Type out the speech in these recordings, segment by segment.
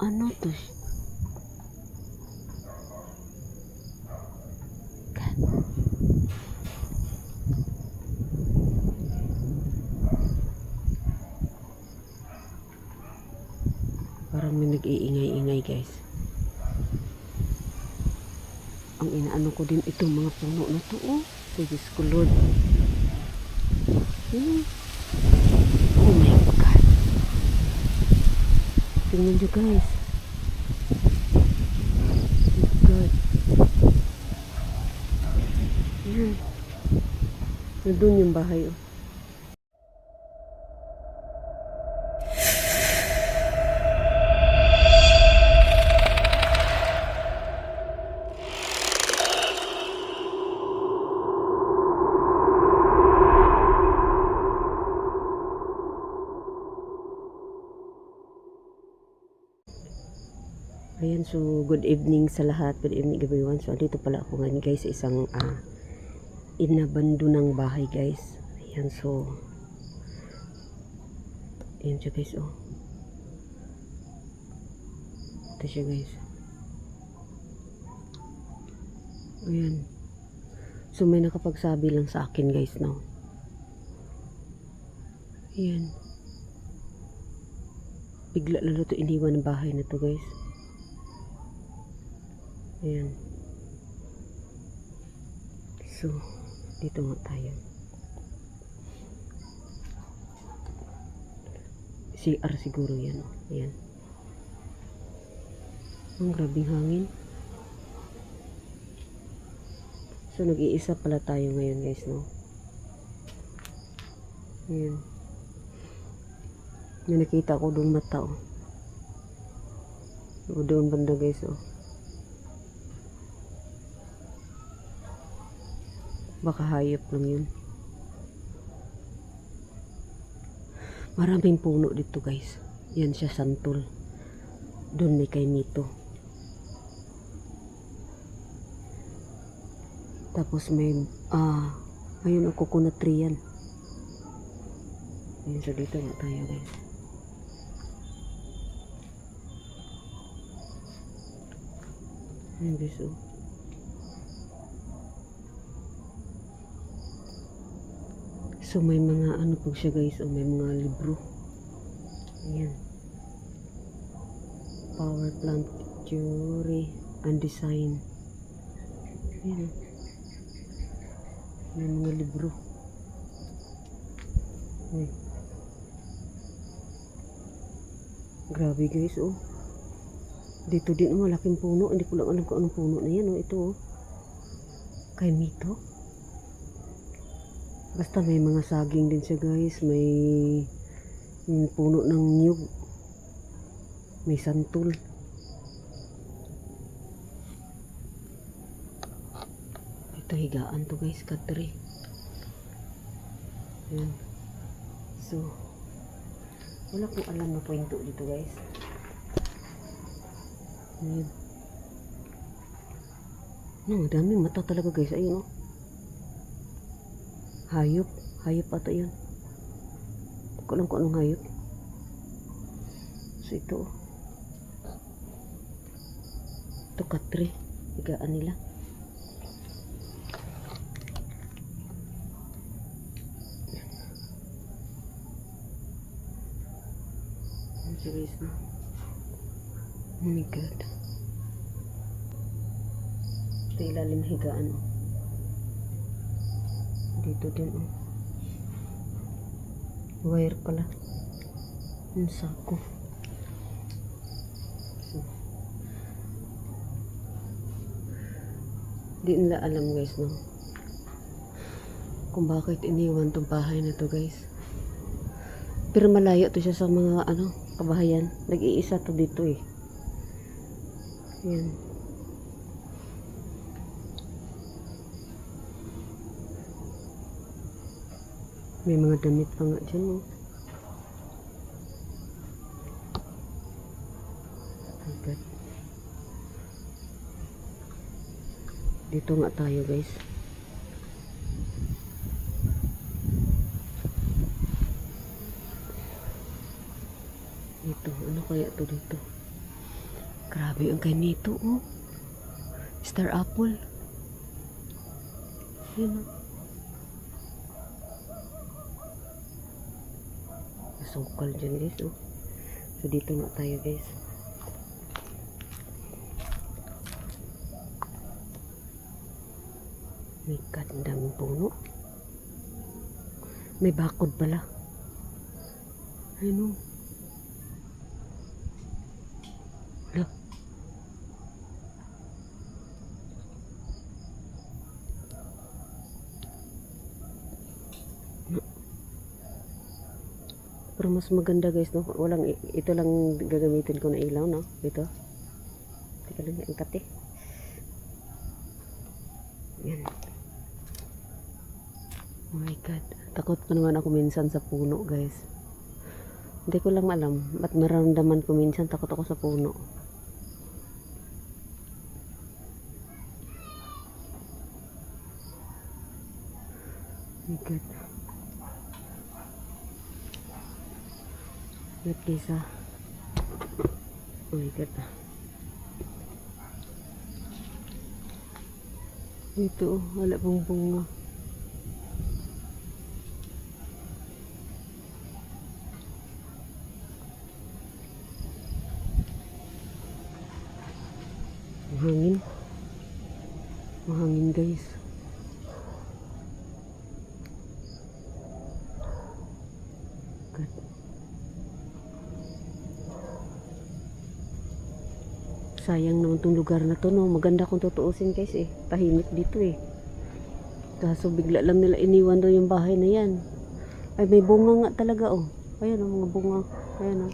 Ano to? Parang may nag-iingay-ingay guys. Ang inaano ko din itong mga puno na to oh. Sa ko Lord. Hmm. Oh my God. Tingnan nyo guys. God. Yan. Nandun yung bahay oh. So good evening sa lahat. Good evening everyone. So, dito pala ako ngayon guys sa isang ah, inabando ng bahay guys. Ayan, so ayan siya guys, oh. Ito siya guys. Ayan. So, may nakapagsabi lang sa akin guys, no. Ayan. Bigla lalo to iniwan ng bahay na to guys. Ayan. So, dito nga tayo. CR siguro yan. oh. Ayan. Ang grabing hangin. So, nag-iisa pala tayo ngayon guys, no? Ayan. May nakita ko doon mata, oh. O, doon banda guys, oh. Baka hayop lang yun. Maraming puno dito guys. Yan siya santol. Doon may kay Mito. Tapos may, ah, ayun ang coconut tree yan. Ayun sa dito na tayo guys. Ayun guys oh. So may mga ano po siya guys, o may mga libro. Ayan. Power plant theory and design. Ayan. oh. May mga libro. Uy. Grabe guys, oh. Dito din, oh, malaking puno. Hindi ko lang alam kung anong puno na yan, oh. Ito, oh. Kay Mito. Basta may mga saging din siya guys. May yung puno ng niyog. May santol. Ito higaan to guys. Katri. Yan. So, wala kong alam na kwento dito guys. Yan. No, daming mata talaga guys. Ayun oh. Hayop. Hayop ata yun. Alam kung anong hayop. So ito. Ito katre. Higaan nila. Serious na. Oh my God. Ito ilalim higaan. Oh. Dito din oh. Wire pala. Ang sako. So. Nila alam guys no. Kung bakit iniwan tong bahay na to guys. Pero malayo to siya sa mga ano, kabahayan. Nag-iisa to dito eh. Yan. May mga damit pa nga dyan, oh. Dito nga tayo, guys. Dito, ano kaya to dito? Grabe ang kay nito, oh. Star apple. Yun, oh. Masukal dyan, guys, oh. So, dito nga tayo, guys. My God, ang daming puno. May bakod pala. Ano? Mas maganda guys, no? Walang, ito lang gagamitin ko na ilaw, no? Ito. Teka lang, angkat eh. Yan. Oh my God. Takot pa naman ako minsan sa puno, guys. Hindi ko lang alam. Ba't maramdaman ko minsan takot ako sa puno. Oh my God. Wait guys ah. Oh my God. Ito, oh, wala pong bunga. Mahangin. Mahangin guys. God. Sayang naman tong lugar na to no. Maganda kung tutuusin guys eh. Tahimik dito eh. Kaso bigla lang nila iniwan daw yung bahay na yan. Ay may bunga nga talaga oh. Ayan oh mga bunga. Ayan oh.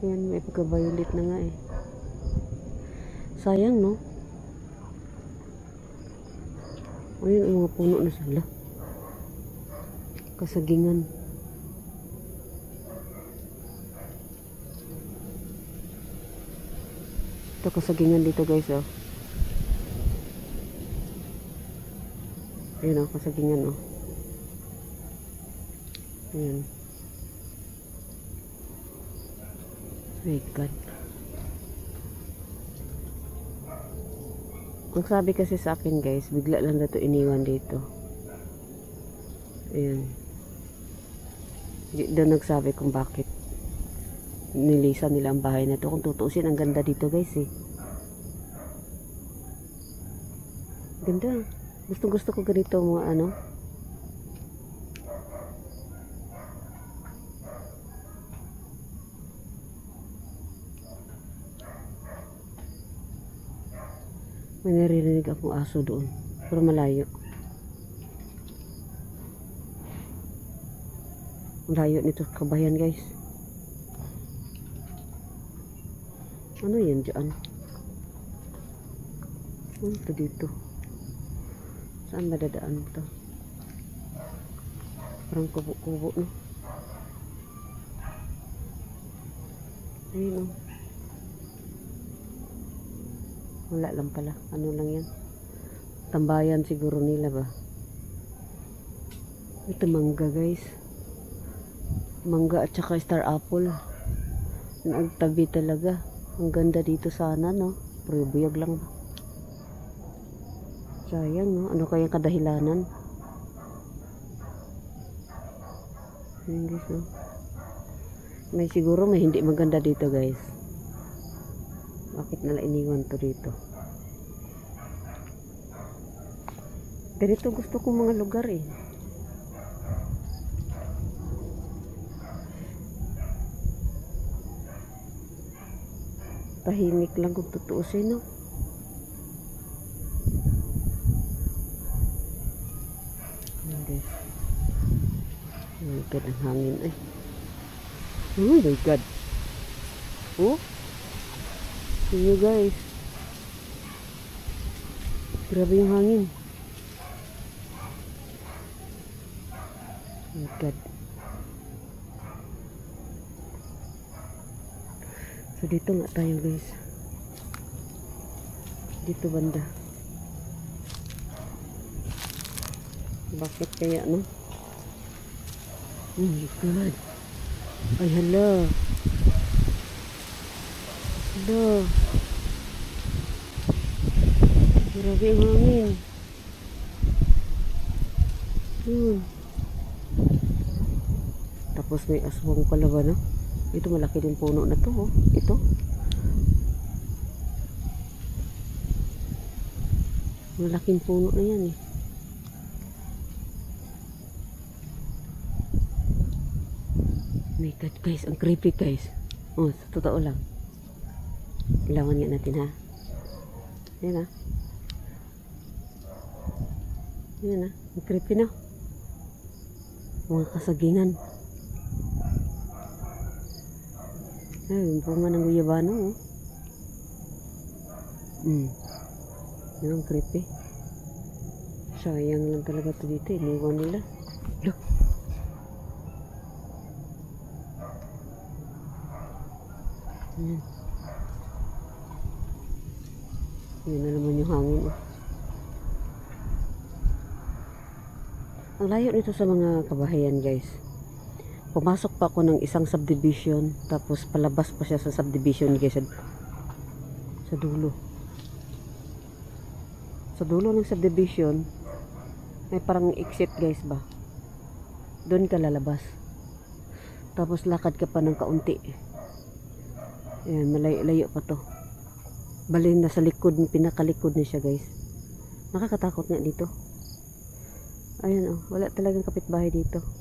Ayan may pagka-violet na nga eh. Sayang, no? Ayun, ang mga puno na sala. Kasagingan. Ito kasagingan dito, guys, oh. Ayun, oh, kasagingan, oh. Ayan. My God. Ang sabi kasi sa akin guys, bigla lang na to iniwan dito. Ayan. Di doon nagsabi kung bakit nilisan nila ang bahay na to. Kung tutuusin, ang ganda dito guys eh. Ganda. Gusto gusto ko ganito mga ano. May naririnig akong aso doon. Pero malayo. Malayo nito kabayan guys. Ano yan dyan? Ano ito dito? Saan ba dadaan ito? Parang kubo-kubo no? Ayun oh. Wala lang pala. Ano lang yan? Tambayan siguro nila ba? Ito mangga guys. Mangga at saka star apple. Nagtabi talaga. Ang ganda dito sana no. Pero buyag lang? Sayang no. Ano kaya kadahilanan? Ayun guys. May siguro may hindi maganda dito guys. Bakit nila iniwan to dito? Ganito gusto kong mga lugar eh. Tahimik lang kung tutuusin, no? Ayan, guys. God, ang hangin ay. Oh my God. Oh. See you guys. Grabe yung hangin. Oh my God. So dito nga tayo guys. Dito banda. Bakit kaya no? Oh my God. Ay hala. Hala. Grabe ang hangin. Yun. Tapos may aswang pala ba, no? Ito malaki din puno na to, oh. Ito. Malaking puno na yan, eh. My God, guys. Ang creepy, guys. Oh, sa totoo lang. Ilawan nga natin, ha? Yan, ha? Yan, ha? Ang creepy na. Mga kasagingan. Ay, yung bunga ng guyabano, oh. Hmm. Yan, ang creepy. Sayang lang talaga to dito, iniwan nila. Look. Yan. Yan na naman yung hangin. oh. Ang layo nito sa mga kabahayan guys. Pumasok pa ako ng isang subdivision tapos palabas pa siya sa subdivision guys sa, sa dulo. Sa dulo ng subdivision may parang exit guys ba. Doon ka lalabas. Tapos lakad ka pa ng kaunti. Ayan, malayo-layo pa to. Bali na sa likod, pinakalikod na siya guys. Nakakatakot nga dito. Ayan oh, wala talagang kapitbahay dito.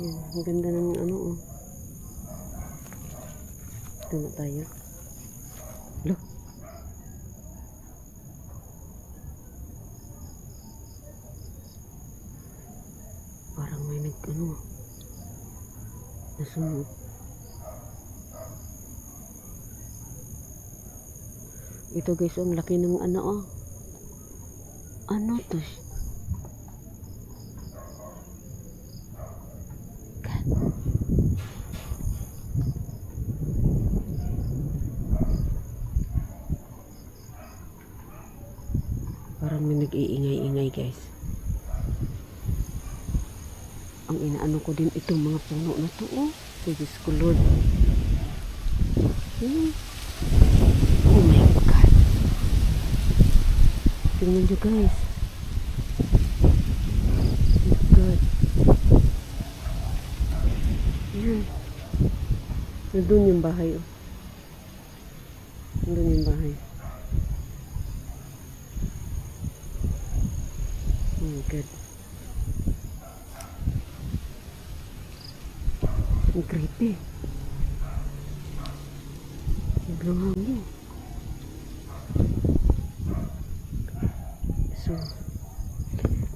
Ayan, ang ganda ng ano oh. Ito na tayo. Look. Parang may nag ano. Nasunod. Ito guys, ang laki ng ano oh. Ano to? God. Parang may nag-iingay-ingay guys. Ang inaano ko din itong mga puno na to Sige ko Lord. Hmm. Oh my God. Tingnan nyo guys. Oh God. Yan. Nandun yung bahay oh. Nandun yung bahay. Oh my God. Ang creepy. Sobrang hangin. So,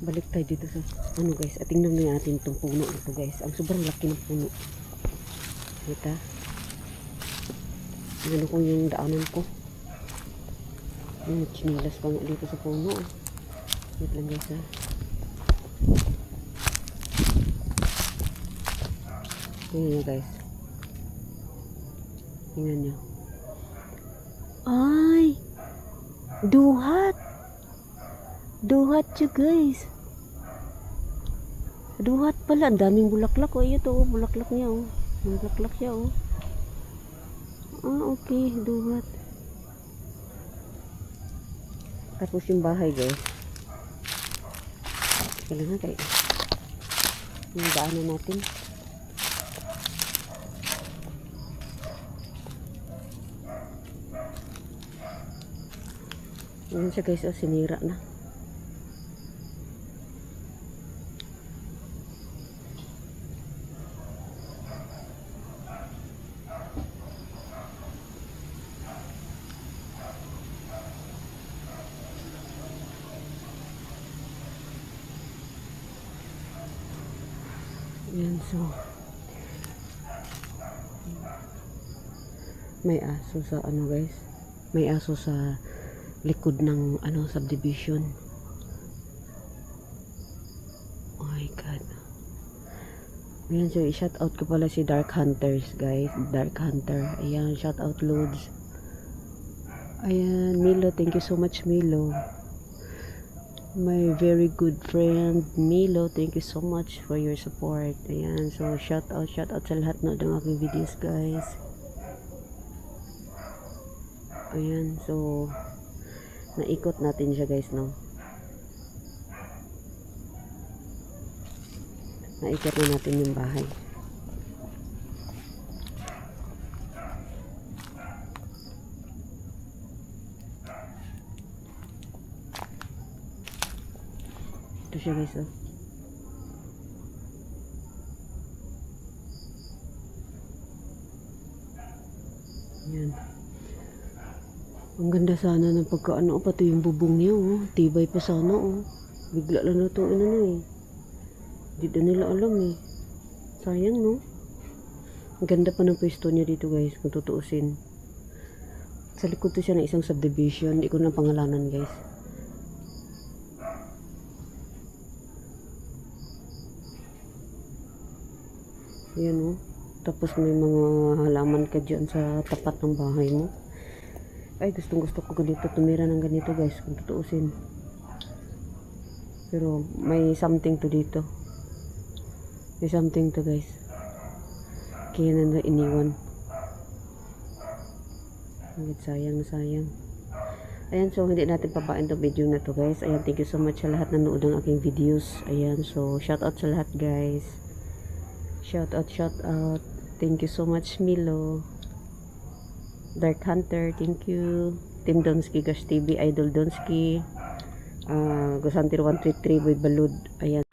balik tayo dito sa, ano guys, at tingnan na natin itong puno na to guys. Ang sobrang laki ng puno. Kita? Ano ko yung daanan ko. Yung chinilas pa nga dito sa puno. ah. Wait lang guys ha. Tingnan nyo guys. Tingnan nyo. Ay! Duhat! Duhat siya guys. Duhat pala. Ang daming bulaklak. Oh, ito oh. Bulaklak niya oh. Bulaklak siya oh. Ah, okay. Duhat. Tapos yung bahay guys. Kailangan kayo. Yung daanan natin. Yan siya guys, oh, sinira na. Yan, so. May aso sa ano guys. May aso sa likod ng ano subdivision. Oh my god. Ayan so shout out ko pala si Dark Hunters guys. Dark Hunter. Ayan, shout out loads. Ayan, Milo, thank you so much Milo. My very good friend Milo, thank you so much for your support. Ayan, so shout out, shout out sa lahat na ng aking videos guys. Ayan, so naikot natin siya guys, no? Naikot na natin yung bahay. Ito siya guys, oh. Yan. Ang ganda sana ng pagkaano, pati yung bubong niya, oh. Tibay pa sana, oh. Bigla lang na ito, ano eh. Hindi na nila alam eh. Sayang, no? Ang ganda pa ng pwesto niya dito, guys, kung tutuusin. Sa likod to siya ng isang subdivision. Hindi ko na pangalanan, guys. Ayan, oh. Tapos may mga halaman ka dyan sa tapat ng bahay mo. Ay, gustong gusto ko ganito. Tumira ng ganito, guys, kung tutuusin. Pero may something to dito. May something to, guys. Kaya na iniwan. Ang sayang, sayang. Ayan, so hindi natin papain to video na to, guys. Ayan, thank you so much sa lahat na ng aking videos. Ayan, so shout out sa lahat, guys. Shout out, shout out. Thank you so much, Milo. Dark Hunter, thank you. Team Donsky, Gash TV, Idol Donsky. Uh, Gusantir 133, Boy Balud. Ayan.